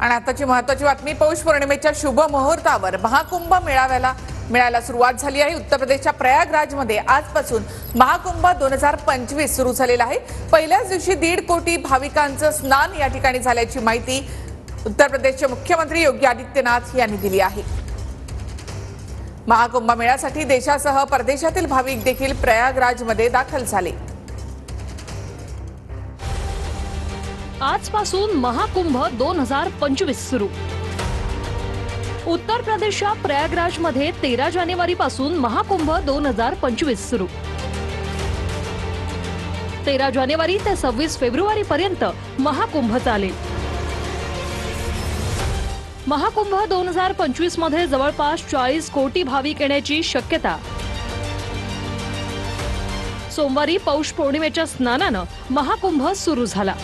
आणि आताची महत्वाची बातमी पौष पौर्णिमेच्या शुभ मुहूर्तावर महाकुंभ मेळाव्याला मिळायला सुरुवात झाली आहे. उत्तर प्रदेशच्या प्रयागराजमध्ये आजपासून महाकुंभ दोन हजार पंचवीस सुरू झालेला आहे. पहिल्याच दिवशी दीड कोटी भाविकांचं स्नान या ठिकाणी झाल्याची माहिती उत्तर प्रदेशचे मुख्यमंत्री योगी आदित्यनाथ यांनी दिली आहे. महाकुंभ मेळ्यासाठी देशासह परदेशातील भाविक देखील प्रयागराजमध्ये दाखल झाले. आजपासून महाकुंभ दोन हजार पंचवीस सुरू. उत्तर प्रदेशच्या प्रयागराजमध्ये तेरा जानेवारी पासून महाकुंभ दोन हजार पंचवीस सुरू. तेरा जानेवारी ते सव्वीस फेब्रुवारी पर्यंत महाकुंभ चालेल. महाकुंभ दोन हजार पंचवीसमध्ये जवळपास चाळीस कोटी भाविक येण्याची शक्यता. सोमवारी पौष पौर्णिमेच्या स्नानानं महाकुंभ सुरू झाला.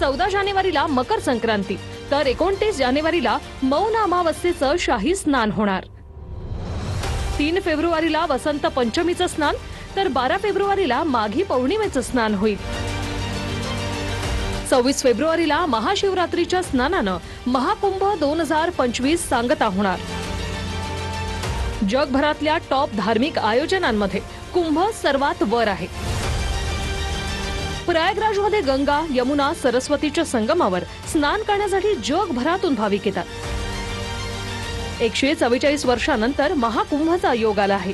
चौदा जानेवारीला मकर संक्रांती. तर एकोणतीस जानेवारीला मौन अमावस्येचं शाही स्नान होणार. तीन फेब्रुवारीला वसंत पंचमीचं स्नान तर बारा फेब्रुवारीला माघी पौर्णिमेचं स्नान होईल. सव्वीस फेब्रुवारीला महाशिवरात्रीच्या स्नानानं महाकुंभ दोन हजार पंचवीस सांगता होणार. जगभरातल्या टॉप धार्मिक आयोजनांमध्ये कुंभ सर्वात वर आहे. प्रयागराजमध्ये गंगा यमुना सरस्वतीच्या संगमावर स्नान करण्यासाठी जगभरातून भाविक येतात. एकशे चव्वेचाळीस वर्षानंतर महाकुंभचा योग आला आहे.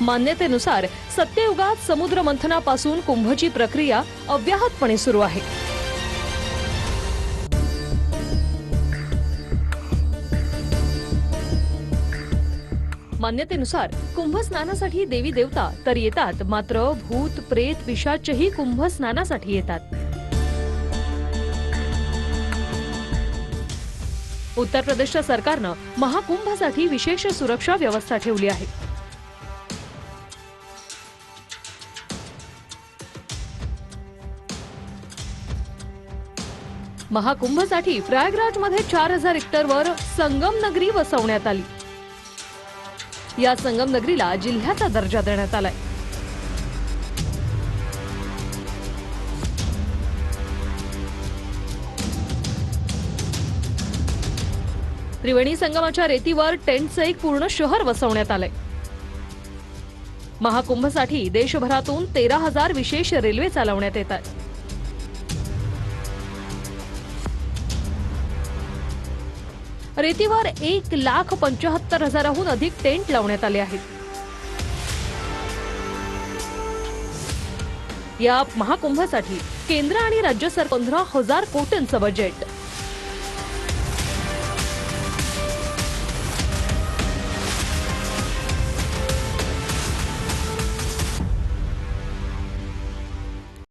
मान्यतेनुसार सत्ययुगात समुद्र मंथनापासून कुंभची प्रक्रिया अव्याहतपणे सुरू आहे. मान्यतेनुसार कुंभ स्नानासाठी देवी देवता तर येतात. मात्र भूत प्रेत पिशाचही कुंभ स्नानासाठी येतात. उत्तर प्रदेशच्या सरकारनं महाकुंभसाठी विशेष सुरक्षा व्यवस्था ठेवली आहे. महाकुंभसाठी प्रयागराजमध्ये चार हजार हेक्टरवर संगम नगरी वसवण्यात आली. या संगमनगरीला जिल्ह्याचा दर्जा देण्यात आलाय. त्रिवेणी संगमाच्या रेतीवर टेंटचं एक पूर्ण शहर वसवण्यात आलंय. महाकुंभसाठी देशभरातून तेरा हजार विशेष रेल्वे चालवण्यात येतात रेतीवर एक लाख पंचाहत्तर हजाराहून अधिक टेंट लावण्यात आले आहेत. या महाकुंभासाठी केंद्र आणि राज्य सरकार पंधरा हजार कोटींचं बजेट